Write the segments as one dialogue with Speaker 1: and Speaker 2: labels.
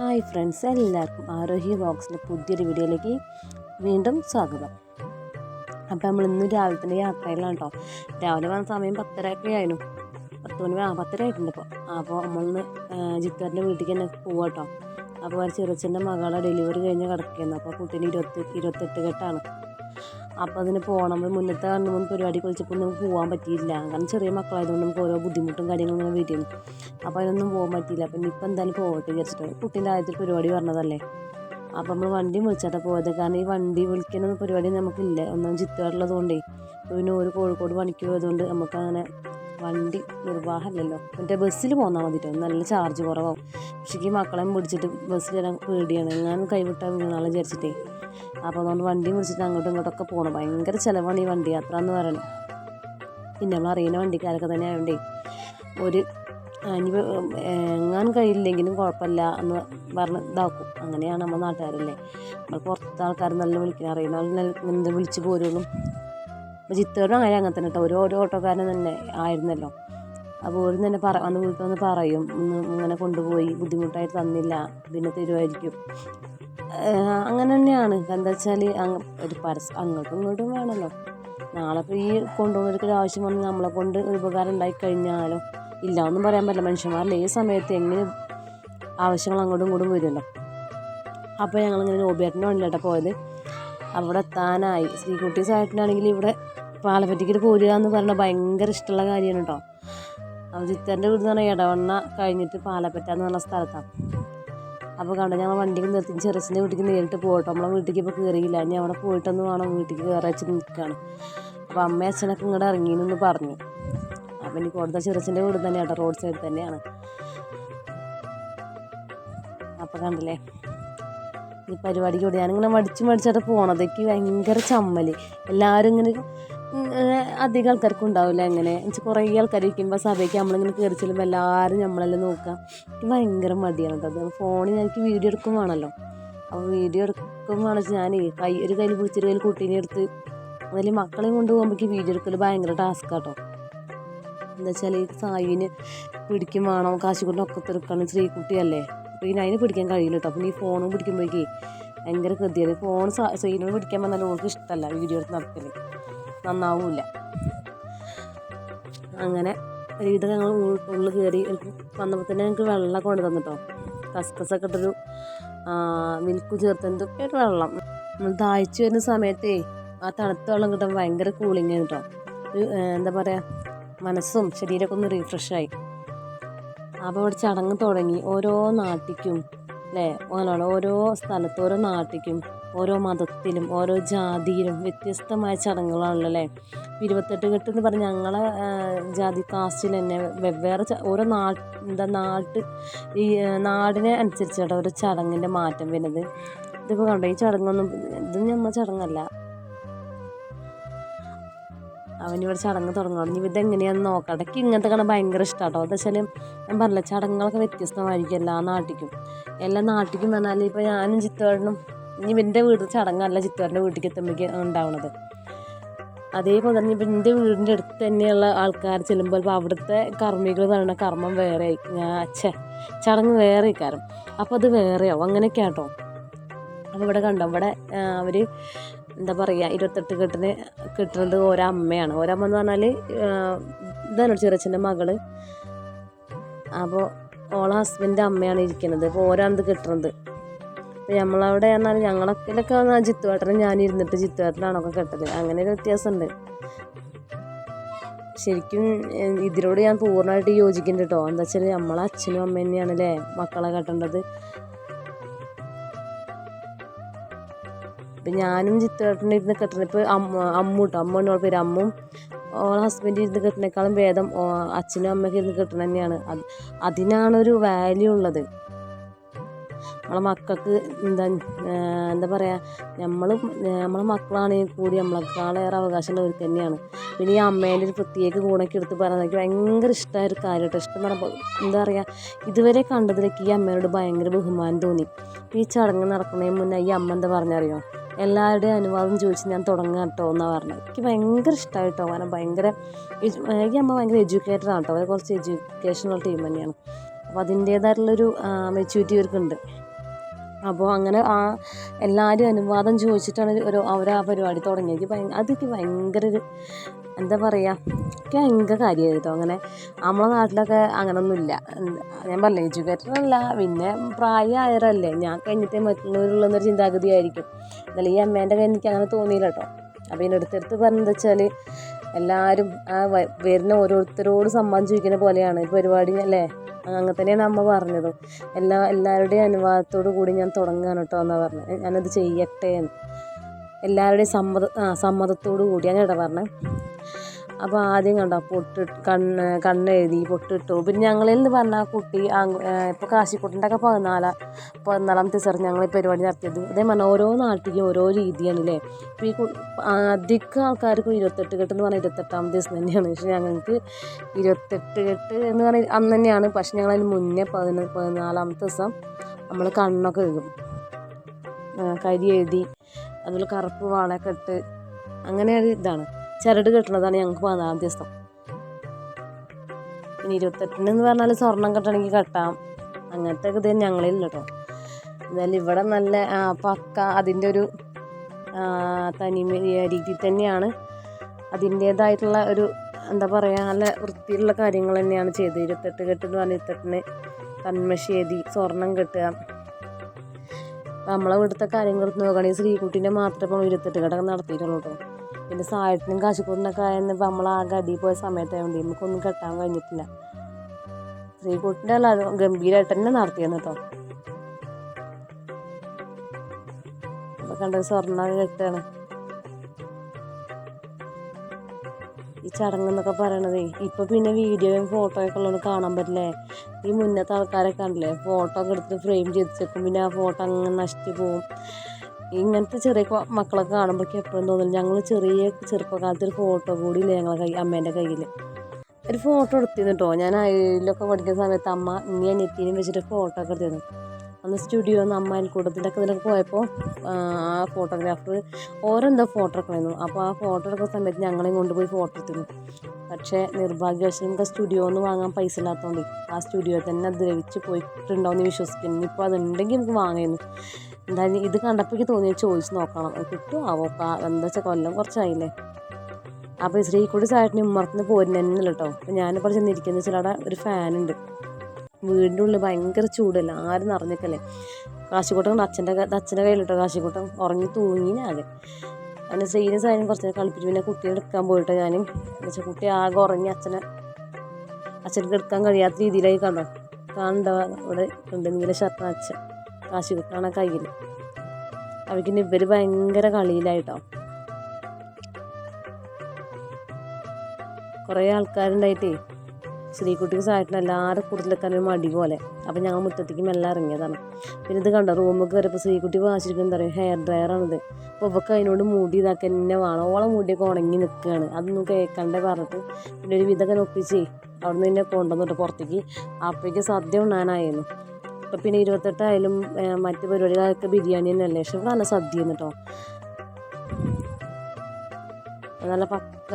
Speaker 1: Hi friends എല്ലാവർക്കും ആരോഗ്യ ബോക്സിന്റെ പുതിയൊരു വീഡിയോയിലേക്ക് വീണ്ടും സ്വാഗതം. അപ്പോൾ നമ്മൾ ഇന്ന് രാവിലെ തന്നെ യാത്രയിലാണ് കേട്ടോ. രാവിലെ വന്ന സമയം പത്തരയൊക്കെ ആയിരുന്നു. പത്ത് മണി ആ പത്തര ആയിട്ടുണ്ട് ഇപ്പോൾ. അപ്പോൾ നമ്മളിന്ന് ജിത്താറിന്റെ വീട്ടിലേക്ക് തന്നെ പോവാം കേട്ടോ. അപ്പോൾ ചെറുച്ചന്റെ മകളെ ഡെലിവറി കഴിഞ്ഞ് കിടക്കുന്നു അപ്പോൾ കുട്ടീന് ഇരുപത്തി ഇരുപത്തെട്ട് കെട്ടാണ്. അപ്പോൾ അതിന് പോകണം മുന്നത്തെ രണ്ട് മൂന്ന് പരിപാടി കളിച്ചപ്പോൾ നമുക്ക് പോകാൻ പറ്റിയില്ല. കാരണം ചെറിയ മക്കളായതുകൊണ്ട് നമുക്ക് ഓരോ ബുദ്ധിമുട്ടും കാര്യങ്ങളും ഇങ്ങനെ വരും അപ്പോൾ അതിനൊന്നും പോകാൻ പറ്റിയില്ല. അപ്പം ഇപ്പം എന്തായാലും പോകട്ടെ വിചാരിച്ചിട്ട് കുട്ടീന്റെ ആദ്യത്തെ പരിപാടി പറഞ്ഞതല്ലേ? അപ്പോൾ നമ്മൾ വണ്ടി വിളിച്ചിട്ടാണ് പോയത്. കാരണം ഈ വണ്ടി വിളിക്കുന്ന പരിപാടി നമുക്കില്ല. ഒന്നും ചിത്തുകാരുള്ളത് കൊണ്ടേ പിന്നെ ഒരു കോഴിക്കോട് പണിക്ക് പോയതുകൊണ്ട് നമുക്കങ്ങനെ വണ്ടി നിർവാഹമല്ലല്ലോ. മറ്റേ ബസ്സിൽ പോന്നാൽ മതിട്ടോ. നല്ല ചാർജ് കുറവാകും പക്ഷേ ഈ മക്കളെയും പിടിച്ചിട്ട് ബസ്സിൽ വരാൻ പേടിയാണ്. എങ്ങാനും കൈവിട്ടാൽ വീണാളെ വിചാരിച്ചിട്ടേ. അപ്പോൾ അതുകൊണ്ട് വണ്ടി വിളിച്ചിട്ട് അങ്ങോട്ടും ഇങ്ങോട്ടൊക്കെ പോകണം ഭയങ്കര ചിലവാണ് ഈ വണ്ടി യാത്ര എന്ന് പറയുന്നത് പിന്നെ നമ്മൾ അറിയുന്ന വണ്ടിക്കാരൊക്കെ തന്നെ ആയതുകൊണ്ടേ ഒരു ഇനി എങ്ങാൻ കഴിയില്ലെങ്കിലും കുഴപ്പമില്ല എന്ന് പറഞ്ഞ് ഇതാക്കും. അങ്ങനെയാണ് നമ്മുടെ നാട്ടുകാരല്ലേ. നമ്മൾ പുറത്തെ ആൾക്കാർ നല്ല വിളിക്കണം. അറിയുന്ന ആൾ എന്ത് വിളിച്ച് പോരുള്ളൂ അപ്പോൾ ചിത്തേറും അങ്ങനെ അങ്ങനെ തന്നെ കേട്ടോ. ഓരോ ഓരോ ഓട്ടോക്കാരൻ തന്നെ ആയിരുന്നല്ലോ. അപ്പോൾ ഒരു തന്നെ പറ അന്ന് വീട്ടിൽ വന്ന് പറയും. ഇങ്ങനെ കൊണ്ടുപോയി ബുദ്ധിമുട്ടായിട്ട് തന്നില്ല. പിന്നെ തരുമായിരിക്കും. അങ്ങനെ തന്നെയാണ്. എന്താ വെച്ചാൽ ഒരു പരസ് അങ്ങോട്ടും ഇങ്ങോട്ടും വേണമല്ലോ നാളെ ഇപ്പോൾ ഈ കൊണ്ടുപോകുന്നവർക്ക് ആവശ്യം വന്ന് നമ്മളെ കൊണ്ട് ഒരു ഉപകാരം ഉണ്ടായി കഴിഞ്ഞാലോ ഇല്ല ഒന്നും പറയാൻ പറ്റില്ല. മനുഷ്യന്മാരിൽ ഈ സമയത്ത് എങ്ങനെ ആവശ്യങ്ങൾ അങ്ങോട്ടും ഇങ്ങോട്ടും വരുമല്ലോ. അപ്പോൾ ഞങ്ങളിങ്ങനെ നോബിയേട്ടന്റെ വണ്ടിയിലോട്ടാണ് പോയത്. അവിടെ എത്താനായി. ശ്രീകുട്ടി സാഹിബിനാണെങ്കിൽ ഇവിടെ പാലപ്പറ്റിക്കിട്ട് പോരുക എന്ന് പറഞ്ഞാൽ ഭയങ്കര ഇഷ്ടമുള്ള കാര്യമാണ് കേട്ടോ. അപ്പോൾ ചിത്തന്റെ വീട് എന്ന് പറഞ്ഞാൽ ഇടവണ്ണ കഴിഞ്ഞിട്ട് പാലപ്പറ്റ എന്ന് പറഞ്ഞ സ്ഥലത്താണ് അപ്പോൾ കണ്ടോ ഞങ്ങൾ വണ്ടിക്ക് നിർത്തി. ചെറിയച്ഛന്റെ വീട്ടിലേക്ക് നേരിട്ട് പോകട്ടോ നമ്മളെ വീട്ടിലേക്ക് ഇപ്പോൾ കയറിയില്ല ഇനി അവിടെ പോയിട്ടൊന്ന് വേണം വീട്ടിലേക്ക് കയറി വെച്ച് നിൽക്കുകയാണ് അപ്പോൾ അമ്മ അച്ഛനൊക്കെ ഇങ്ങോട്ട് ഇറങ്ങിയെന്ന് പറഞ്ഞു. അപ്പം എനിക്ക് കൊടുത്ത ചെറുച്ചന്റെ വീട് തന്നെയാണ് റോഡ് സൈഡ് തന്നെയാണ്. അപ്പോൾ കണ്ടില്ലേ ഈ പരിപാടിക്ക് കൂടി ഞാനിങ്ങനെ മടിച്ച് മടിച്ചിട്ട് പോണത്. എനിക്ക് ഭയങ്കര ചമ്മൽ എല്ലാവരും ഇങ്ങനെ അധികം ആൾക്കാർക്കും ഉണ്ടാവില്ല. അങ്ങനെ എന്നുവെച്ചാൽ കുറേ ആൾക്കാർ ഇരിക്കുമ്പോൾ സഭയ്ക്ക് നമ്മളിങ്ങനെ കയറി ചെല്ലുമ്പോൾ എല്ലാവരും നമ്മളെല്ലാം നോക്കുക എനിക്ക് ഭയങ്കര മടിയാണ് കേട്ടോ അത്. ഫോണിൽ എനിക്ക് വീഡിയോ എടുക്കും വേണമല്ലോ അപ്പോൾ വീഡിയോ എടുക്കും വേണമെന്ന് ഞാൻ കൈ ഒരു കയ്യിൽ പിടിച്ചൊരു കയ്യിൽ കുട്ടീനെ എടുത്ത് അതിൽ മക്കളെയും കൊണ്ട് പോകുമ്പോൾ വീഡിയോ എടുക്കൽ ഭയങ്കര ടാസ്ക് കേട്ടോ. എന്താ വെച്ചാൽ ഈ സായിന് പിടിക്കും വേണം കാശുകൊണ്ട് ഒക്കെ തീർക്കണം ശ്രീകുട്ടിയല്ലേ അപ്പോൾ ഇനി അതിനെ പിടിക്കാൻ കഴിയില്ല കേട്ടോ. അപ്പം ഈ ഫോണും പിടിക്കുമ്പോഴേക്കേ ഭയങ്കര കൃതിയാണ് ഫോൺ സൈനോട് പിടിക്കാൻ വന്നാൽ ഓൾക്ക് ഇഷ്ടമല്ല വീഡിയോ എടുത്ത് നടക്കൽ നന്നാവില്ല. അങ്ങനെ ഒരുവിധം ഞങ്ങൾ ഉള്ളിൽ കയറി വന്നപ്പോൾ തന്നെ ഞങ്ങൾക്ക് വെള്ളം കൊണ്ട് തന്നിട്ടോ. കസ്കസൊക്കെ ഇട്ടൊരു മിൽക്ക് ചേർത്തെന്തൊക്കെ ഒരു വെള്ളം. നമ്മൾ ദാഹിച്ചു വരുന്ന സമയത്തേ ആ തണുത്ത വെള്ളം കിട്ടാൻ ഭയങ്കര കൂളിങ് ആണ് കേട്ടോ ഒരു എന്താ പറയുക മനസ്സും ശരീരമൊക്കെ ഒന്ന് റീഫ്രഷായി അപ്പോൾ ഇവിടെ ചടങ്ങ് തുടങ്ങി. ഓരോ നാട്ടിക്കും അല്ലേ അങ്ങനെയുള്ള ഓരോ സ്ഥലത്ത് ഓരോ നാട്ടിക്കും ഓരോ മതത്തിലും ഓരോ ജാതിയിലും വ്യത്യസ്തമായ ചടങ്ങുകളാണല്ലോ അല്ലേ ഇരുപത്തെട്ട് കെട്ട് എന്ന് പറഞ്ഞാൽ ഞങ്ങളെ ജാതി കാസ്റ്റിൽ തന്നെ വെവ്വേറെ ഓരോ നാട്ട് എന്താ നാട്ട് ഈ നാടിനെ അനുസരിച്ചാണ് ഓരോ ചടങ്ങിന്റെ മാറ്റം വരുന്നത്. ഇതിപ്പോൾ കണ്ടോ ഈ ചടങ്ങൊന്നും ഇത് നമ്മൾ ചടങ്ങല്ല. അവനിവിടെ ചടങ്ങ് തുടങ്ങണം ഇനി ഇതെങ്ങനെയാണെന്ന് നോക്കാം. ഇടയ്ക്ക് ഇങ്ങനത്തെ കാണാൻ ഭയങ്കര ഇഷ്ടമാട്ടോ എന്താ വെച്ചാൽ ഞാൻ പറഞ്ഞില്ല ചടങ്ങുകളൊക്കെ വ്യത്യസ്തമായിരിക്കും എല്ലാ നാട്ടിക്കും. എല്ലാ നാട്ടിക്കും പറഞ്ഞാൽ ഇപ്പോൾ ഞാനും ചിത്തേട്ടനും ഇനി എന്റെ വീട് ചടങ്ങല്ല ചിത്തേട്ടന്റെ വീട്ടിലേക്ക് എത്തുമ്പോഴേക്ക് ഉണ്ടാവുന്നത് അതേപോലെ തന്നെ ഇപ്പം എന്റെ വീടിന്റെ അടുത്ത് തന്നെയുള്ള ആൾക്കാർ ചെല്ലുമ്പോൾ ഇപ്പോൾ അവിടുത്തെ കർമ്മികൾ പറയുന്ന കർമ്മം വേറെ അച്ഛൻ ചടങ്ങ് വേറെ കാരണം അപ്പോൾ അത് വേറെയാവും. അങ്ങനെയൊക്കെ കേട്ടോ അപ്പോൾ ഇവിടെ കണ്ടോ ഇവിടെ അവർ എന്താ പറയുക ഇരുപത്തെട്ട് കെട്ടിന് കിട്ടുന്നത് ഒരമ്മയാണ് ഒരമ്മ എന്ന് പറഞ്ഞാൽ ഇതാണ് ചെറിയച്ഛന്റെ മകൾ. അപ്പോൾ ഓളെ ഹസ്ബൻഡ് അമ്മയാണ് ഇരിക്കുന്നത് അപ്പോൾ ഓരാണ് കിട്ടുന്നത് അപ്പോൾ നമ്മളവിടെ പറഞ്ഞാൽ ഞങ്ങളൊക്കെ ജിത്തുവേട്ടനും ഞാൻ ഇരുന്നിട്ട് ജിത്തുവേട്ടനാണൊക്കെ കെട്ടത്. അങ്ങനെ ഒരു വ്യത്യാസമുണ്ട് ശരിക്കും ഇതിനോട് ഞാൻ പൂർണമായിട്ട് യോജിക്കുന്നുണ്ട് കേട്ടോ എന്താ വെച്ചാൽ നമ്മളെ അച്ഛനും അമ്മ തന്നെയാണ് അല്ലേ മക്കളെ കെട്ടേണ്ടത്. ഇപ്പം ഞാനും ചിത്തേട്ടനെ ഇരുന്ന് കെട്ടണം ഇപ്പോൾ അമ്മ അമ്മ കേട്ടോ അമ്മ എന്നോട് പേര് അമ്മും. ഓളെ ഹസ്ബൻഡ് ഇരുന്ന് കെട്ടണേക്കാളും ഭേദം അച്ഛനും അമ്മയ്ക്ക് ഇരുന്ന് കെട്ടണ തന്നെയാണ്. അത് അതിനാണൊരു വാല്യൂ ഉള്ളത്. നമ്മളെ മക്കൾക്ക് എന്താ എന്താ പറയുക നമ്മൾ നമ്മളെ മക്കളാണെങ്കിൽ കൂടി നമ്മളെക്കാളേറെ അവകാശമുള്ളവർ തന്നെയാണ്. പിന്നെ ഈ അമ്മേന്റെ ഒരു പ്രത്യേക ഗുണമൊക്കെ എടുത്ത് പറയാൻ എനിക്ക് ഭയങ്കര ഇഷ്ടമായ ഒരു കാര്യം ഇഷ്ടം പറയുമ്പോൾ എന്താ പറയുക ഇതുവരെ കണ്ടതിലേക്ക് ഈ അമ്മയോട് ഭയങ്കര ബഹുമാനം തോന്നി. ഈ ചടങ്ങ് നടക്കുന്നതിന് മുന്നേ ഈ അമ്മ എന്താ പറഞ്ഞറിയോ എല്ലാവരുടെയും അനുവാദം ചോദിച്ച് ഞാൻ തുടങ്ങാം കേട്ടോ എന്നാണ് പറഞ്ഞത്. എനിക്ക് ഭയങ്കര ഇഷ്ടമായി കേട്ടോ കാരണം ഭയങ്കര ഈ അമ്മ ഭയങ്കര എഡ്യൂക്കേറ്റഡ് ആണ് കേട്ടോ അവരെ കുറച്ച് എഡ്യൂക്കേഷണൽ ടീം തന്നെയാണ്. അപ്പോൾ അതിന്റേതായിട്ടുള്ളൊരു മെച്യൂരിറ്റി ഇവർക്കുണ്ട്. അപ്പോൾ അങ്ങനെ ആ എല്ലാവരും അനുവാദം ചോദിച്ചിട്ടാണ് ഒരു അവർ ആ പരിപാടി തുടങ്ങിയത്. ഭയ അതൊക്കെ ഭയങ്കര ഒരു എന്താ പറയുക എനിക്ക് ഭയങ്കര കാര്യമായി കേട്ടോ അങ്ങനെ നമ്മളെ നാട്ടിലൊക്കെ അങ്ങനൊന്നുമില്ല. ഞാൻ പറഞ്ഞു എഡ്യൂക്കേറ്റഡ് അല്ല പിന്നെ പ്രായമായവരല്ലേ. ഞാൻ കഴിഞ്ഞിട്ടേ മറ്റുള്ളവരുള്ളെന്നൊരു ചിന്താഗതി ആയിരിക്കും. എന്നാലും ഈ അമ്മേന്റെ കയ്യിൽ എനിക്ക് അങ്ങനെ തോന്നിയില്ല കേട്ടോ. അപ്പോൾ ഇതിന്റെ അടുത്തടുത്ത് പറഞ്ഞത് വെച്ചാൽ എല്ലാവരും ആ വരുന്ന ഓരോരുത്തരോട് സമ്മാനം ചോദിക്കുന്ന പോലെയാണ് ഈ പരിപാടി അല്ലേ? അങ്ങനെ തന്നെയാണ് അമ്മ പറഞ്ഞതും. എല്ലാ എല്ലാവരുടെയും അനുവാദത്തോടു കൂടി ഞാൻ തുടങ്ങുകയാണ് കേട്ടോ എന്നാണ് പറഞ്ഞത്. ഞാനത് ചെയ്യട്ടെ എന്ന്. എല്ലാവരുടെയും സമ്മത ആ സമ്മതത്തോടു കൂടിയാണ് കേട്ടോ പറഞ്ഞത്. അപ്പോൾ ആദ്യം കണ്ടോ പൊട്ട് കണ്ണ് കണ്ണെഴുതി പൊട്ടിട്ടു. പിന്നെ ഞങ്ങളിൽ നിന്ന് പറഞ്ഞ കുട്ടി ഇപ്പോൾ കാശിക്കുട്ടന്റെ ഒക്കെ പതിനാലാ പതിനാലാമത്തെ സാർ ഞങ്ങൾ ഈ പരിപാടി നടത്തിയത്. അതേ പറഞ്ഞാൽ ഓരോ നാട്ടിലും ഓരോ രീതിയാണ് അല്ലേ ഈ അധിക ആൾക്കാർക്കും ഇരുപത്തെട്ട് കെട്ട് എന്ന് പറഞ്ഞാൽ ഇരുപത്തെട്ടാമത്തെ ദിവസം തന്നെയാണ്. പക്ഷെ ഞങ്ങൾക്ക് ഇരുപത്തെട്ട് കെട്ട് എന്ന് പറഞ്ഞാൽ അന്ന് തന്നെയാണ്. പക്ഷെ ഞങ്ങൾ അതിന് മുന്നേ പതിന പതിനാലാമത്തെ ദിവസം നമ്മൾ കണ്ണൊക്കെ എഴുതും കരി എഴുതി അതുപോലെ കറുപ്പ് വാളൊക്കെ ഇട്ട് അങ്ങനെ ഒരു ഇതാണ്. ചരട് കെട്ടണതാണ് ഞങ്ങൾക്ക് പതിനാലാം ദിവസം. പിന്നെ ഇരുപത്തെട്ടിന് എന്ന് പറഞ്ഞാൽ സ്വർണം കെട്ടണമെങ്കിൽ കെട്ടാം. അങ്ങനത്തെ ഇത് ഞങ്ങളില്ല കേട്ടോ എന്നാലും ഇവിടെ നല്ല പക്ക അതിന്റെ ഒരു തനിമ രീതി തന്നെയാണ്. അതിന്റേതായിട്ടുള്ള ഒരു എന്താ പറയുക നല്ല വൃത്തിയുള്ള കാര്യങ്ങൾ തന്നെയാണ് ചെയ്തത്. ഇരുപത്തെട്ട് കെട്ട് എന്ന് പറഞ്ഞാൽ ഇരുപത്തെട്ടിന് കൺമഷി എഴുതി സ്വർണം കെട്ടുക. നമ്മളെ ഇവിടുത്തെ കാര്യങ്ങൾ നോക്കുകയാണെങ്കിൽ ശ്രീകുട്ടീന്റെ മാത്രമേ ഇപ്പം ഇരുപത്തെട്ട് കെട്ടൊക്കെ നടത്തിയിട്ടുള്ളൂ കേട്ടോ പിന്നെ സായത്തിനും കാശിക്കൂട്ടിനൊക്കെ ആയെന്ന് നമ്മൾ ആ ഗതി പോയ സമയത്തായതുകൊണ്ട് നമുക്കൊന്നും കെട്ടാൻ കഴിഞ്ഞിട്ടില്ല. ശ്രീകുട്ടിന്റെ അല്ല ഗംഭീരമായിട്ട് തന്നെ നടത്തിയെന്ന് കേട്ടോ. കണ്ടത് സ്വർണ കെട്ടാണ്. ഈ ചടങ്ങ് എന്നൊക്കെ പറയണത് ഇപ്പൊ പിന്നെ വീഡിയോയും ഫോട്ടോയൊക്കെ ഉള്ളത് കാണാൻ പറ്റില്ലേ? ഈ മുന്നത്തെ ആൾക്കാരൊക്കെ കണ്ടില്ലേ ഫോട്ടോ ഒക്കെ എടുത്ത് ഫ്രെയിം ചെയ്ത് വെക്കും പിന്നെ ആ ഫോട്ടോ അങ്ങനെ നശിച്ചു പോവും. ഇങ്ങനത്തെ ചെറിയ മക്കളൊക്കെ കാണുമ്പോഴേക്ക് എപ്പോഴും തോന്നില്ല ഞങ്ങൾ ചെറിയ ചെറുപ്പകാലത്ത് ഒരു ഫോട്ടോ കൂടി ഇല്ല ഞങ്ങളെ കൈ അമ്മേന്റെ കയ്യിൽ ഒരു ഫോട്ടോ എടുത്തിരുന്നു കേട്ടോ ഞാൻ അതിലൊക്കെ പഠിക്കുന്ന സമയത്ത് അമ്മ ഇനി അനിയത്തിനും വെച്ചിട്ട് ഫോട്ടോ ഒക്കെ എടുത്തിരുന്നു. അന്ന് സ്റ്റുഡിയോ അമ്മ അയൽക്കൂട്ടത്തിന്റെ ഒക്കെ ഇതിലൊക്കെ പോയപ്പോൾ ആ ഫോട്ടോഗ്രാഫർ ഓരെന്തോ ഫോട്ടോ എടുക്കണമായിരുന്നു അപ്പോൾ ആ ഫോട്ടോ എടുക്കുന്ന സമയത്ത് ഞങ്ങളെയും കൊണ്ടുപോയി ഫോട്ടോ എടുത്തിരുന്നു. പക്ഷേ നിർഭാഗ്യവശാൽ നമുക്ക് സ്റ്റുഡിയോ ഒന്ന് വാങ്ങാൻ പൈസ ഇല്ലാത്തതുകൊണ്ട് ആ സ്റ്റുഡിയോ തന്നെ ദ്രവിച്ച് പോയിട്ടുണ്ടോ എന്ന് വിശ്വസിക്കുന്നു. ഇപ്പോൾ അതുണ്ടെങ്കിൽ നമുക്ക് വാങ്ങായിരുന്നു. എന്തായാലും ഇത് കണ്ടപ്പോൾ എനിക്ക് തോന്നി ചോദിച്ച് നോക്കണം. അത് കിട്ടുമോ ആവോ? കാ എന്താ വെച്ചാൽ കൊല്ലം കുറച്ചായില്ലേ? അപ്പോൾ ശ്രീക്കുടി സായിട്ടിന് ഉമ്മറത്തുനിന്ന് പോരുന്നില്ല കേട്ടോ അപ്പോൾ ഞാനിപ്പോൾ ചെന്നിരിക്കുന്നത് വെച്ചാൽ അവിടെ ഒരു ഫാനുണ്ട്. വീടിന്റെ ഉള്ളിൽ ഭയങ്കര ചൂടല്ല ആരും നിറഞ്ഞിട്ടല്ലേ കാശിക്കൂട്ടം അച്ഛന്റെ അച്ഛന്റെ കയ്യിലിട്ടോ? കാശിക്കൂട്ടം ഉറങ്ങി തൂങ്ങി ഞാൻ അങ്ങനെ സീരിയസ് ആയാലും കുറച്ച് കളിപ്പിച്ചു പിന്നെ കുട്ടിയെ എടുക്കാൻ പോയിട്ട് ഞാൻ എന്നുവെച്ചാൽ കുട്ടി ആകെ ഉറങ്ങി അച്ഛനെ അച്ഛനക്ക് എടുക്കാൻ കഴിയാത്ത രീതിയിലായി കണ്ടോ? കാണണ്ട ഇവിടെ ഉണ്ട് നീല ഷർട്ടാണ് അച്ഛൻ. കാശിക്കുട്ടാണ് കയ്യിൽ അവയ്ക്കിന് ഇവർ ഭയങ്കര കളിയിലായിട്ടോ. കുറേ ആൾക്കാരുണ്ടായിട്ടേ ശ്രീകുട്ടിക്ക് സഹായിട്ടിന് എല്ലാവരും കൂടുതലെത്താൻ ഒരു മടി പോലെ. അപ്പം ഞങ്ങൾ മുറ്റത്തേക്ക് മെല്ലെ ഇറങ്ങിയതാണ്. പിന്നെ ഇത് കണ്ടോ റൂമിൽ കയറിയപ്പോൾ ശ്രീകുട്ടി എന്താ പറയുക ഹെയർ ഡ്രയറാണിത് അപ്പോൾ ഇവക്ക് അതിനോട് മുടി ഇതാക്കി തന്നെ വേണം. ഓളെ മുടിയൊക്കെ ഉണങ്ങി നിൽക്കുകയാണ്. അതൊന്നും കേൾക്കണ്ടേ പറഞ്ഞിട്ട് പിന്നെ ഒരു വിധമൊക്കെ ഒപ്പിച്ചേ അവിടെ നിന്ന് എന്നെ കൊണ്ടുവന്നിട്ട് പുറത്തേക്ക്. അപ്പോഴേക്ക് സദ്യ ഉണ്ണാനായിരുന്നു. പിന്നെ ഇരുപത്തെട്ടായാലും മറ്റ് പരിപാടികളൊക്കെ ബിരിയാണി തന്നെയല്ലേ? പക്ഷെ ഇവിടെ നല്ല സദ്യ കേട്ടോ നല്ല പക്ക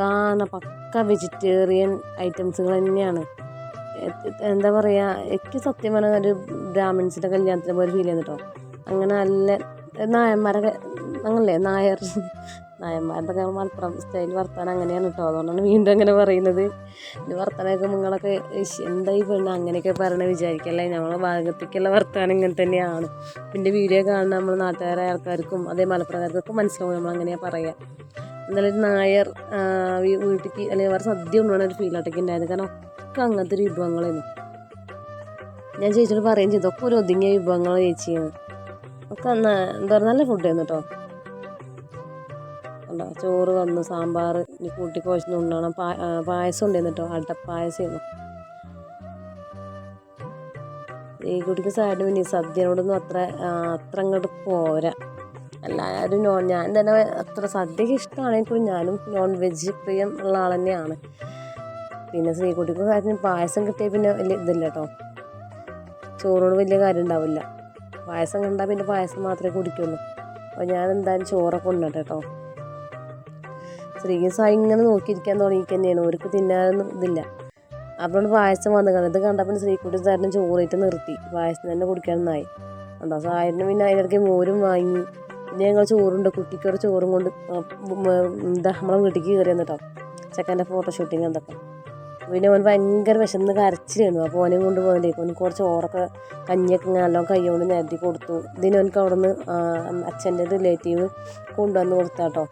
Speaker 1: പക്ക വെജിറ്റേറിയൻ ഐറ്റംസുകൾ തന്നെയാണ്. എന്താ പറയുക എനിക്ക് സത്യം പറഞ്ഞാൽ ഒരു ബ്രാഹ്മിൻസിന്റെ കല്യാണത്തിന് പോലെ ഫീൽ ചെയ്യുന്നു കേട്ടോ അങ്ങനെ നല്ല നായന്മാരൊക്കെ അങ്ങനല്ലേ നായർ നായന്മാരുടെ മലപ്പുറം സ്റ്റൈൽ വർത്താനം അങ്ങനെയാണ് കേട്ടോ അതുകൊണ്ടാണ് വീണ്ടും അങ്ങനെ പറയുന്നത്. എന്റെ വർത്താനമൊക്കെ നിങ്ങളൊക്കെ എന്തായി പെണ്ണ് അങ്ങനെയൊക്കെ പറയണ വിചാരിക്കല്ലേ? നമ്മളെ ഭാഗത്തേക്കുള്ള വർത്താനം ഇങ്ങനെ തന്നെയാണ്. പിന്നെ വീഡിയോ കാണുന്ന നമ്മൾ നാട്ടുകാരായ ആൾക്കാർക്കും അതേ മലപ്പുറക്കാർക്കൊക്കെ മനസ്സിലാവും നമ്മൾ അങ്ങനെയാണ് പറയുക എന്നാലൊരു നായർ വീട്ടിലേക്ക് അല്ലെങ്കിൽ വേറെ സദ്യ ഉണ്ടാണ് ഒരു ഫീലാട്ടൊക്കെ ഉണ്ടായിരുന്നു. കാരണം ഒക്കെ അങ്ങനത്തെ ഒരു വിഭവങ്ങളായിരുന്നു. ഞാൻ ചേച്ചിയോട് പറയുകയും ചെയ്തു. ഒക്കെ ഒരു ഒതുങ്ങിയ വിഭവങ്ങൾ ചേച്ചിയാണ് ഒക്കെ എന്താ പറയുക നല്ല ഫുഡായിരുന്നു കേട്ടോ കണ്ടോ ചോറ് വന്നു സാമ്പാർ ഇനി കൂട്ടി കുഴച്ച് ഉണ്ണണം പാ പായസം ഉണ്ടായിരുന്നു കേട്ടോ അടപ്പായസമായിരുന്നു ഈ കുട്ടിക്ക് സൈഡ് പിന്നെ സദ്യനോടൊന്നും അത്ര അത്ര അങ്ങോട്ട് പോരാ. എല്ലാവരും നോൺ ഞാൻ തന്നെ അത്ര സദ്യക്ക് ഇഷ്ടമാണെങ്കിൽ പോലും ഞാനും നോൺ വെജ് പ്രിയം ഉള്ള ആൾ തന്നെയാണ്. പിന്നെ ശ്രീകുട്ടിക്ക് കാര്യം പായസം കിട്ടിയ പിന്നെ വലിയ ഇതില്ല കേട്ടോ. ചോറിനോട് വലിയ കാര്യം ഉണ്ടാവില്ല. പായസം കണ്ടാൽ പിന്നെ പായസം മാത്രമേ കുടിക്കുള്ളൂ. അപ്പോൾ ഞാൻ എന്തായാലും ചോറൊക്കെ ഉണ്ടട്ടെ കേട്ടോ. ശ്രീസായി ഇങ്ങനെ നോക്കിയിരിക്കാൻ തുടങ്ങി തന്നെയാണ്. അവർക്ക് തിന്നാനൊന്നും ഇതില്ല. അപ്പോൾ പായസം വന്നു കണ്ടത് കണ്ടപ്പോൾ ശ്രീക്കുട്ടി സാറിന് ചോറിട്ട് നിർത്തി. പായസം തന്നെ കുടിക്കാനൊന്നായി എന്താ സാറിന് പിന്നെ അതിനിടയ്ക്ക് മോരും വാങ്ങി. പിന്നെ ഞങ്ങൾ ചോറുണ്ട്. കുട്ടിക്കൊരു ചോറും കൊണ്ട് എന്താ നമ്മളെ വീട്ടിലേക്ക് കയറി വന്നിട്ടോ ചെക്കന്റെ ഫോട്ടോ ഷൂട്ടിങ് എന്തൊക്കെ പിന്നെ അവൻ ഭയങ്കര വിശന്ന് കരച്ചിലായിരുന്നു അപ്പോൾ ഓനെ കൊണ്ട് പോകണ്ടേ അവന് കുറച്ച് ഓറൊക്കെ കഞ്ഞിയൊക്കെ നല്ലോണം കൈ കൊണ്ട് നിരത്തി കൊടുത്തു. ഇതിന് അവനക്ക് അവിടെ നിന്ന് അച്ഛന്റെ റിലേറ്റീവ് കൊണ്ടുവന്ന് കൊടുത്താട്ടോ.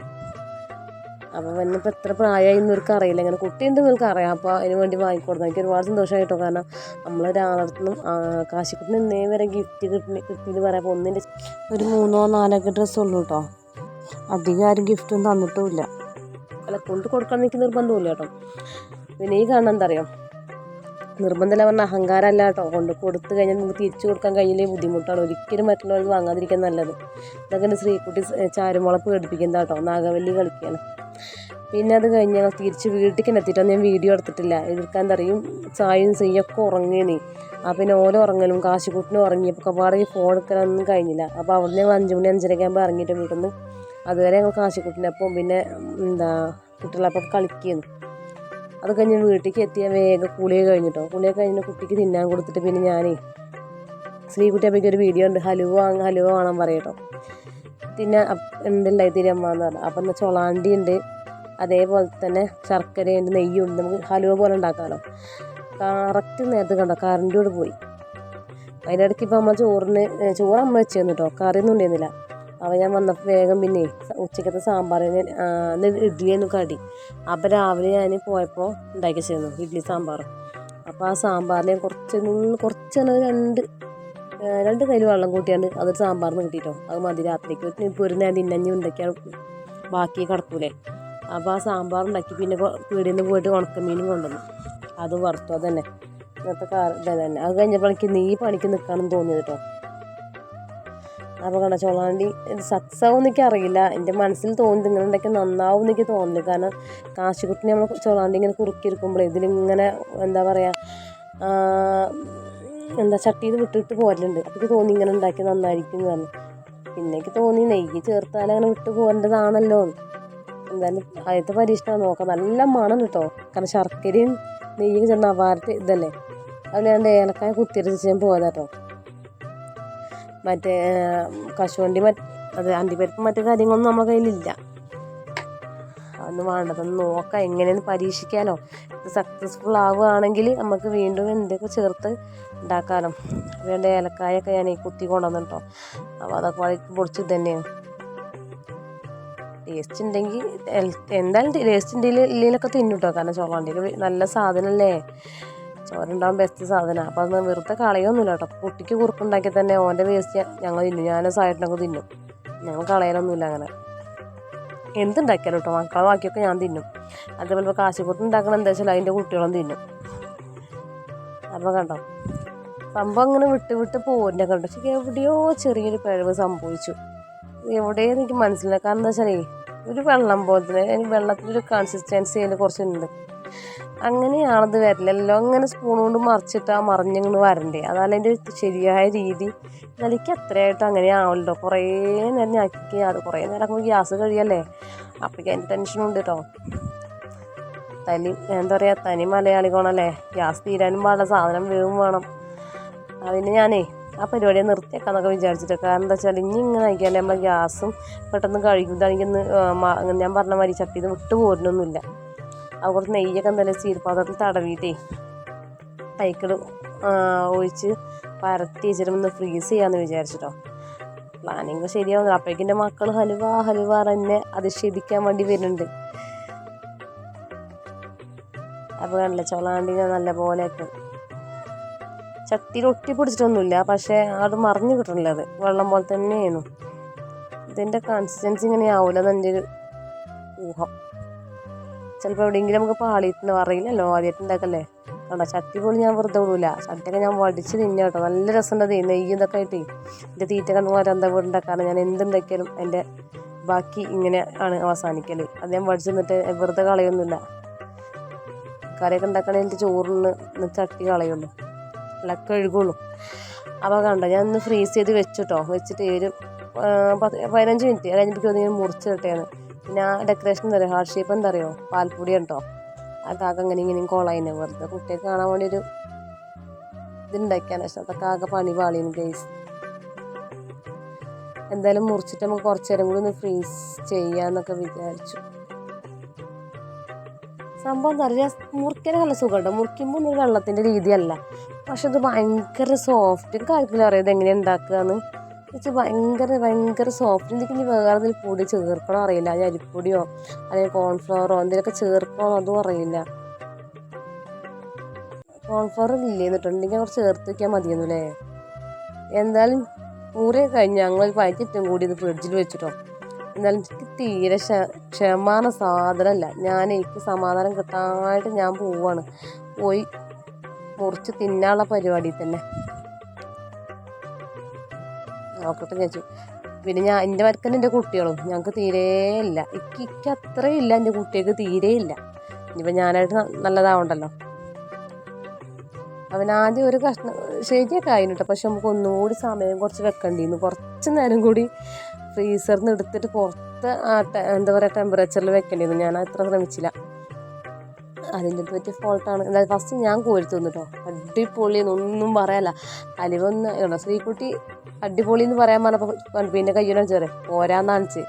Speaker 1: അപ്പോൾ ഇന്നിപ്പോൾ എത്ര പ്രായമായി എന്നവർക്ക് അറിയില്ല. ഇങ്ങനെ കുട്ടിയുണ്ട് നിങ്ങൾക്ക് അറിയാം. അപ്പോൾ അതിന് വേണ്ടി വാങ്ങിക്കൊടുത്തു എനിക്ക് ഒരുപാട് സന്തോഷമായിട്ടോ. കാരണം നമ്മളൊരാളടുത്തുനിന്നും കാശിക്കുട്ടിന് ഇന്നേ വരെ ഗിഫ്റ്റ് കിട്ടി കിട്ടിയെന്ന് പറയാം. ഒന്നിന്റെ ഒരു മൂന്നോ നാലൊക്കെ ഡ്രസ്സ് ഉള്ളൂ കേട്ടോ അധികം ആരും ഗിഫ്റ്റൊന്നും തന്നിട്ടുമില്ല. അല്ല കൊണ്ട് കൊടുക്കാൻ എനിക്ക് നിർബന്ധമില്ല കേട്ടോ പിന്നെ ഈ കാണാൻ എന്താ അറിയോ? നിർബന്ധമല്ല പറഞ്ഞാൽ അഹങ്കാരമല്ല കേട്ടോ കൊണ്ട് കൊടുത്തു കഴിഞ്ഞാൽ നമുക്ക് തിരിച്ചു കൊടുക്കാൻ കഴിയില്ലേ? ബുദ്ധിമുട്ടാണ്. ഒരിക്കലും മറ്റുള്ളവർ വാങ്ങാതിരിക്കാൻ നല്ലത്. ഇതൊക്കെ എന്റെ ശ്രീകുട്ടി ചാരുമോളെ പേടിപ്പിക്കുന്നതാട്ടോ നാഗവല്ലി കളിക്കുകയാണ് പിന്നെ അത് കഴിഞ്ഞ് ഞങ്ങൾ തിരിച്ച് വീട്ടിലേക്ക് എത്തിയിട്ട് ഞാൻ വീഡിയോ എടുത്തിട്ടില്ല. എടുക്കാൻ തറിയും ചായയും സെയ്യൊക്കെ ഉറങ്ങിയണേ ആ പിന്നെ ഓല ഉറങ്ങലും കാശിക്കുട്ടിനും ഉറങ്ങിയപ്പോൾ കപാടെ ഈ ഫോൺ എടുക്കാനൊന്നും കഴിഞ്ഞില്ല. അപ്പോൾ അവിടെ ഞങ്ങൾ അഞ്ച് മണി അഞ്ചരയ്ക്ക് ആകുമ്പോൾ ഇറങ്ങിയിട്ട് വീട്ടിൽ നിന്ന് അതുവരെ ഞങ്ങൾ കാശിക്കുട്ടിനൊപ്പം പിന്നെ എന്താ കുട്ടികളപ്പം കളിക്കുന്നു അത് കഴിഞ്ഞ് വീട്ടിലേക്ക് എത്തിയ വേഗം കുളിയൊക്കെ കഴിഞ്ഞിട്ടോ. കുളിയൊക്കെ കഴിഞ്ഞിട്ട് കുട്ടിക്ക് തിന്നാൻ കൊടുത്തിട്ട് പിന്നെ ഞാനേ ശ്രീകുട്ടി അപ്പയ്ക്ക് ഒരു വീഡിയോ ഉണ്ട്. ഹലുവ ഹലുവ വേണം പറയട്ടോ പിന്നെ എന്തുണ്ടായി തിരമ്മ എന്ന് പറഞ്ഞു. അപ്പം എന്നാൽ ചൊളാണ്ടി ഉണ്ട് അതേപോലെ തന്നെ ശർക്കരയുണ്ട് നെയ്യുണ്ട്. നമുക്ക് ഹലുവ പോലെ ഉണ്ടാക്കാമല്ലോ കറക്റ്റ് നേരത്തെ കണ്ടോ? കറണ്ടോട് പോയി. അതിനിടയ്ക്ക് ഇപ്പം നമ്മൾ ചോറിന് ചോറ് അമ്മ വെച്ചിരുന്നു കേട്ടോ കറിയൊന്നും ഉണ്ടായിരുന്നില്ല അപ്പോൾ ഞാൻ വന്നപ്പോൾ വേഗം പിന്നെ ഉച്ചക്കത്തെ സാമ്പാറിന് ഇഡ്ഡലിയൊന്നും കടി. അപ്പോൾ രാവിലെ ഞാൻ പോയപ്പോൾ ഉണ്ടാക്കി ചേർന്നു ഇഡ്ഡലി സാമ്പാർ അപ്പോൾ ആ സാമ്പാറിൽ കുറച്ച് കുറച്ച് രണ്ട് രണ്ട് കയ്യിൽ വെള്ളം കൂട്ടിയാണ് അതൊരു സാമ്പാറിന് കിട്ടിയിട്ടോ അത് മതി രാത്രിക്ക്. ഇപ്പോൾ ഒരു നേരം തിന്നഞ്ഞ് ഉണ്ടാക്കിയാൽ ബാക്കി കിടക്കൂലേ. അപ്പോൾ ആ സാമ്പാർ ഉണ്ടാക്കി പിന്നെ പീടിയിൽ നിന്ന് പോയിട്ട് ഉണക്കമീനും കൊണ്ടുവന്നു. അത് വറുത്തു അതന്നെ ഇന്നത്തെ കാർ തന്നെ. അത് കഴിഞ്ഞപ്പോൾ എനിക്ക് നീ പണിക്ക് നിൽക്കാനും തോന്നിയത് കേട്ടോ അപ്പോൾ കണ്ട ചോളാണ്ടി സക്സസ് ആവും എനിക്ക് അറിയില്ല. എന്റെ മനസ്സിൽ തോന്നി ഇങ്ങനെ ഉണ്ടാക്കി നന്നാവും എനിക്ക് തോന്നുന്നു. കാരണം കാശുകുട്ടിനെ നമ്മൾ ചോളാണ്ടി ഇങ്ങനെ കുറുക്കിയിരിക്കുമ്പോൾ ഇതിലിങ്ങനെ എന്താ പറയുക എന്താ ചട്ടിയിൽ വിട്ടിട്ട് പോരലുണ്ട്. എനിക്ക് തോന്നി ഇങ്ങനെ ഉണ്ടാക്കി നന്നായിരിക്കും എന്ന് പറഞ്ഞു. പിന്നെ എനിക്ക് തോന്നി നെയ്യ് ചേർത്താൽ അങ്ങനെ വിട്ട് പോരേണ്ടതാണല്ലോ എന്തായാലും ആദ്യത്തെ പരീക്ഷണം നോക്കാം. നല്ല മണം കിട്ടോ കാരണം ശർക്കരയും നെയ്യും ചെന്ന അപാരത്തെ ഇതല്ലേ. അതിൽ ഞാൻ ഏലക്കായ കുത്തിരച്ച് ഞാൻ പോയതാട്ടോ മറ്റേ കശുവണ്ടി മറ്റ് അത് അണ്ടിപ്പരിപ്പ് മറ്റു കാര്യങ്ങളൊന്നും നമ്മുടെ കയ്യിലില്ല. അതൊന്നും വേണ്ടതൊന്ന് നോക്കാം എങ്ങനെയെന്ന് പരീക്ഷിക്കാലോ. ഇത് സക്സസ്ഫുൾ ആവുകയാണെങ്കിൽ നമുക്ക് വീണ്ടും എന്തൊക്കെ ചേർത്ത് ഉണ്ടാക്കാലോ. വേണ്ട ഏലക്കായൊക്കെ ഞാൻ ഈ കുത്തി കൊണ്ടുവന്നു കേട്ടോ അപ്പോൾ അതൊക്കെ വഴിക്ക് പൊടിച്ച് തന്നെയാണ്. ടേസ്റ്റ് ഉണ്ടെങ്കിൽ എന്തായാലും ടേസ്റ്റ് ഉണ്ടെങ്കിൽ ഇല്ലെങ്കിലൊക്കെ തിന്നിട്ടോ കാരണം ചോറണ്ടിയിൽ നല്ല സാധനമല്ലേ ചോര ഉണ്ടാവാൻ ബെസ്റ്റ് സാധനമാണ് അപ്പോൾ അത് വെറുതെ കളയൊന്നുമില്ല കേട്ടോ കുട്ടിക്ക് കുറുക്കുണ്ടാക്കി തന്നെ ഓന്റെ വേസ്റ്റ് ഞങ്ങൾ തിന്നും. ഞാൻ സൈഡിനൊക്കെ തിന്നും. ഞങ്ങൾ കളയലൊന്നുമില്ല അങ്ങനെ. എന്തുണ്ടാക്കിയാലും കേട്ടോ മക്കളെ ബാക്കിയൊക്കെ ഞാൻ തിന്നും. അതേപോലെ ഇപ്പോൾ കാശിക്കൂട്ട് ഉണ്ടാക്കണം എന്താ വെച്ചാൽ അതിന്റെ കുട്ടികളും തിന്നും. അപ്പോൾ കണ്ടോ? സംഭവം അങ്ങനെ വിട്ട് വിട്ട് പോരുന്ന കണ്ടു? പക്ഷേ എവിടെയോ ചെറിയൊരു പിഴവ് സംഭവിച്ചു. എവിടെയോ എനിക്ക് മനസ്സിലാക്കാൻ എന്താ വെച്ചാലേ ഒരു വെള്ളം പോലെ തന്നെ വെള്ളത്തിന്റെ ഒരു കൺസിസ്റ്റൻസി അതിൽ കുറച്ചുണ്ട് അങ്ങനെയാണത് വരലല്ലോ അങ്ങനെ സ്പൂൺ കൊണ്ട് മറിച്ചിട്ട് ആ മറിഞ്ഞിങ്ങനെ വരണ്ടേ. അതാണ് അതിന്റെ ശരിയായ രീതി. നിലയ്ക്ക് അത്രയായിട്ട് അങ്ങനെ ആവല്ലോ കുറേ നേരം ഞാക്കി അത് കുറേ നേരം ആക്കുമ്പോൾ ഗ്യാസ് കഴിയല്ലേ അപ്പോഴേക്കും അതിന്റെ ടെൻഷനുണ്ട് കേട്ടോ തനി എന്താ പറയുക തനി മലയാളികളല്ലേ ഗ്യാസ് തീരാനും പാടില്ല. സാധനം വേവും വേണം. അതിന് ഞാനേ ആ പരിപാടിയെ നിർത്തിയേക്കാന്നൊക്കെ വിചാരിച്ചിട്ട്. കാരണം എന്താ വെച്ചാൽ ഇനി ഇങ്ങനെ ആക്കിയാലേ നമ്മൾ ഗ്യാസും പെട്ടെന്ന് കഴിക്കും ഇതാണെങ്കിൽ ഒന്ന് ഞാൻ പറഞ്ഞ മാതിരി ചട്ടിയിൽ നിന്ന് വിട്ട് പോരുന്നൊന്നുമില്ല. അത് കുറച്ച് നെയ്യൊക്കെ എന്തായാലും ചീരപ്പാത്രത്തിൽ തടവിയിട്ടേ കൈക്കിട് ഒഴിച്ച് പരത്തി വെച്ചിട്ട് ഒന്ന് ഫ്രീസ് ചെയ്യാമെന്ന് വിചാരിച്ചിട്ടോ. പ്ലാനിങ് ശരിയാവുന്നില്ല. അപ്പോഴേക്കും എന്റെ മക്കൾ ഹലുവ ഹലുവ എന്നെ അധിക്ഷേപിക്കാൻ വേണ്ടി വരുന്നുണ്ട്. അപ്പോൾ കണ്ടില്ല ചോളാണ്ടി നല്ല പോലെയൊക്കെ ചട്ടിയിൽ ഒട്ടി പിടിച്ചിട്ടൊന്നുമില്ല പക്ഷേ അത് മറിഞ്ഞു കിട്ടണില്ല അത്. വെള്ളം പോലെ തന്നെയായിരുന്നു. ഇതിന്റെ കൺസിസ്റ്റൻസി ഇങ്ങനെ ആവില്ല ഒരു ഊഹം. ചിലപ്പോൾ എവിടെയെങ്കിലും നമുക്ക് പാളിയിട്ടുണ്ടോ അറിയില്ലല്ലോ ആദ്യമായിട്ട് ഉണ്ടാക്കല്ലേ? കണ്ടോ? ചട്ടി പോലും ഞാൻ വെറുതെ വിടൂല ചട്ടിയൊക്കെ ഞാൻ വടിച്ച് തിന്നാ കേട്ടോ. നല്ല രസമുണ്ടത് നെയ്യും ഇതൊക്കെ ആയിട്ടേ എന്റെ തീറ്റൊക്കെ നമ്മൾ എന്താ വീടുണ്ടാക്കാറ് ഞാൻ എന്തുണ്ടാക്കിയാലും എന്റെ ബാക്കി ഇങ്ങനെ ആണ് അവസാനിക്കൽ അത് ഞാൻ വടിച്ച് നിന്നിട്ട് വെറുതെ കളയൊന്നുമില്ല. കറിയൊക്കെ ഉണ്ടാക്കണേ എനിക്ക് ചോറിന് ചട്ടി കളയുള്ളൂ. അല്ല കഴുകുള്ളൂ. അപ്പോൾ കണ്ടോ? ഞാൻ ഒന്ന് ഫ്രീസ് ചെയ്ത് വെച്ചിട്ടോ വെച്ചിട്ട് ഒരു പതിനഞ്ച് മിനിറ്റ്. അതായത് എനിക്ക് മുറിച്ച് കിട്ടിയാണ് പിന്നെ ആ ഡെക്കറേഷൻ എന്താ പറയുക ഹാർട്ട് ഷേപ്പ് എന്താ അറിയോ? പാൽപ്പൊടി ആ കാക്ക അങ്ങനെ ഇങ്ങനെയും കോളായി വെറുതെ കുട്ടിയൊക്കെ കാണാൻ വേണ്ടി ഒരു ഇതുണ്ടാക്കിയാണ് പക്ഷെ അതൊക്കെ ആകെ പണി പാളിയും ഗൈസ് എന്തായാലും മുറിച്ചിട്ട് നമുക്ക് കുറച്ച് നേരം കൂടി ഒന്ന് ഫ്രീസ് ചെയ്യാന്നൊക്കെ വിചാരിച്ചു. സംഭവം എന്താ പറയുക മുറിക്കാൻ നല്ല സുഖമുണ്ട് മുറിക്കുമ്പോൾ ഒന്നും വെള്ളത്തിന്റെ രീതിയല്ല. പക്ഷെ ഇത് ഭയങ്കര സോഫ്റ്റ് കാൽക്കുലർ അറിയാം? എങ്ങനെയാണ് ഉണ്ടാക്കുക ഉണ്ടാക്കുകയെന്ന് വെച്ചാൽ ഭയങ്കര ഭയങ്കര സോഫ്റ്റ് എനിക്ക് ഇനി വേറെ എന്തെങ്കിലും പൊടി ചേർക്കണോ അറിയില്ല. അത് അരിപ്പൊടിയോ അല്ലെങ്കിൽ കോൺഫ്ലവറോ എന്തെങ്കിലുമൊക്കെ ചേർക്കണോ അതും അറിയില്ല. കോൺഫ്ലവർ ഇല്ലേ എന്നിട്ടുണ്ടെങ്കിൽ കുറച്ച് ചേർത്ത് വയ്ക്കാൻ മതിയെന്നു അല്ലേ എന്തായാലും പൂരെ കഴിഞ്ഞ് ഞങ്ങൾ പാക്കറ്റും കൂടി ഇത് ഫ്രിഡ്ജിൽ വെച്ചിട്ടോ. എന്നാലും എനിക്ക് തീരെ ക്ഷ ക്ഷമാന സാധനമല്ല ഞാൻ എനിക്ക് സമാധാനം കിട്ടാനായിട്ട് ഞാൻ പോവാണ്. പോയി മുറിച്ച് തിന്നാനുള്ള പരിപാടി തന്നെ. നോക്കട്ടെ ചേച്ചി പിന്നെ ഞാൻ എന്റെ വരക്കന്നെ എന്റെ കുട്ടികളും. ഞങ്ങൾക്ക് തീരെ ഇല്ല. ഇക്ക് ഇക്ക് അത്രയും ഇല്ല എന്റെ കുട്ടികൾക്ക് തീരെ ഇല്ല. ഇനിയിപ്പോൾ ഞാനായിട്ട് നല്ലതാവണ്ടല്ലോ. അവനാദ്യം ഒരു കഷ്ണം ശരിയൊക്കെ ആയിരുന്നു കേട്ടോ പക്ഷെ നമുക്ക് ഒന്നുകൂടി സമയം കുറച്ച് വെക്കേണ്ടിയിരുന്നു കുറച്ച് നേരം കൂടി ഫ്രീസറിൽ നിന്ന് എടുത്തിട്ട് പുറത്ത് ആ എന്താ പറയുക ടെമ്പറേച്ചറിൽ വെക്കേണ്ടിയിരുന്നു ഞാൻ അത്ര ശ്രമിച്ചില്ല. അതിന്റെ പറ്റിയ ഫോൾട്ടാണ് എന്തായാലും ഫസ്റ്റ് ഞാൻ കോരി തിന്നു കേട്ടോ അടിപൊളി ഒന്നും പറയാല്ല. അലിവൊന്ന് കേട്ടോ ശ്രീകുട്ടി അടിപൊളി എന്ന് പറയാൻ പറഞ്ഞപ്പോൾ പിന്നെ കയ്യോടെ ചേരെ പോരാന്നാണ് കാണിച്ച്.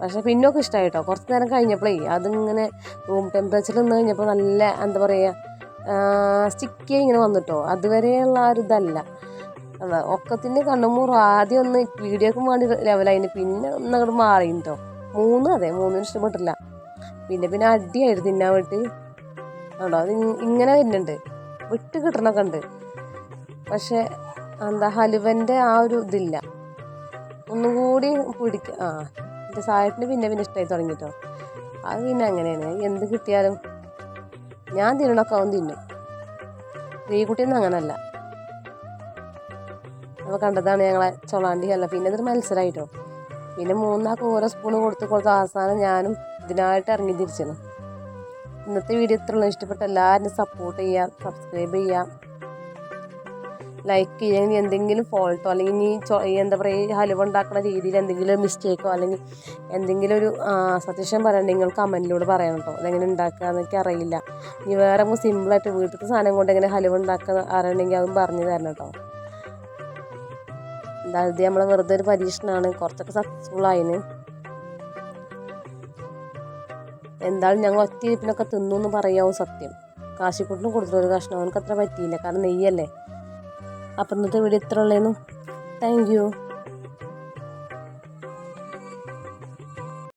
Speaker 1: പക്ഷെ പിന്നൊക്കെ ഇഷ്ടമായി കേട്ടോ കുറച്ച് നേരം കഴിഞ്ഞപ്പോഴേ അതിങ്ങനെ റൂം ടെമ്പറേച്ചറിൽ നിന്ന് കഴിഞ്ഞപ്പോൾ നല്ല എന്താ പറയുക സ്റ്റിക്കേ ഇങ്ങനെ വന്നിട്ടോ. അതുവരെയുള്ള ആ ഒരു ഇതല്ല. ഒക്കത്തിന്റെ കണ്ണുമൂറ് ആദ്യം ഒന്ന് വീഡിയോക്കും വേണ്ടി ലെവലായിന് പിന്നെ ഒന്നങ്ങോട്ട് മാറിയിട്ടോ. മൂന്ന് അതെ മൂന്നിന് ഇഷ്ടപ്പെട്ടില്ല. പിന്നെ പിന്നെ അടിയായിട്ട് തിന്നാൻ വേണ്ടി ആണോ? അത് ഇങ്ങനെ തിന്നുണ്ട് വിട്ട് കിട്ടണൊക്കെ ഉണ്ട്. പക്ഷെ എന്താ ഹലുവന്റെ ആ ഒരു ഇതില്ല. ഒന്നും കൂടി പിടിക്ക ആ എന്റെ സായത്തിന് പിന്നെ പിന്നെ ഇഷ്ടമായി തുടങ്ങിട്ടോ അത് പിന്നെ അങ്ങനെയാണ്. എന്ത് കിട്ടിയാലും ഞാൻ തിന്നണൊക്കെ അവൻ തിന്നും. സ്ത്രീകുട്ടിയൊന്നും അങ്ങനല്ല. അപ്പോൾ കണ്ടതാണ് ഞങ്ങളെ ചൊളാണ്ടി അല്ല. പിന്നെ ഇതൊരു മത്സരമായിട്ടോ പിന്നെ മൂന്നാൾക്ക് ഓരോ സ്പൂൺ കൊടുത്ത് കൊടുത്ത് അവസാനം ഞാനും ഇതിനായിട്ട് ഇറങ്ങി തിരിച്ചു ഇന്നത്തെ വീഡിയോ ഇത്രയുള്ള ഇഷ്ടപ്പെട്ട എല്ലാവരും സപ്പോർട്ട് ചെയ്യാം സബ്സ്ക്രൈബ് ചെയ്യാം ലൈക്ക് ചെയ്യാൻ എന്തെങ്കിലും ഫോൾട്ടോ അല്ലെങ്കിൽ ഇനി എന്താ പറയുക ഹലുവ ഉണ്ടാക്കുന്ന രീതിയിൽ എന്തെങ്കിലും മിസ്റ്റേക്കോ അല്ലെങ്കിൽ എന്തെങ്കിലും ഒരു സജഷൻ പറയണ്ട നിങ്ങൾ കമന്റിലൂടെ പറയണം കേട്ടോ അതെങ്ങനെ ഉണ്ടാക്കുക എന്നൊക്കെ അറിയില്ല. ഇനി വേറെ സിമ്പിളായിട്ട് വീട്ടിലത്തെ സാധനം കൊണ്ട് എങ്ങനെ ഹലുവ ഉണ്ടാക്കുക അറിയണമെങ്കിൽ അതും പറഞ്ഞു തരണം കേട്ടോ എന്താ ഇത് നമ്മളെ വെറുതെ ഒരു പരീക്ഷണമാണ് കുറച്ചൊക്കെ സക്സസ്ഫുൾ ആയിന്. എന്തായാലും ഞങ്ങൾ ഒറ്റ ഇരിപ്പിനൊക്കെ തിന്നു എന്ന് പറയാവും സത്യം. കാശിക്കുട്ടിനും കൊടുത്തൊരു കഷ്ണം അവനക്ക് അത്ര പറ്റിയില്ല. കാരണം നെയ്യല്ലേ? അപ്പം ഇന്നത്തെ വീഡിയോ ഇത്ര ഉള്ളേന്നു താങ്ക്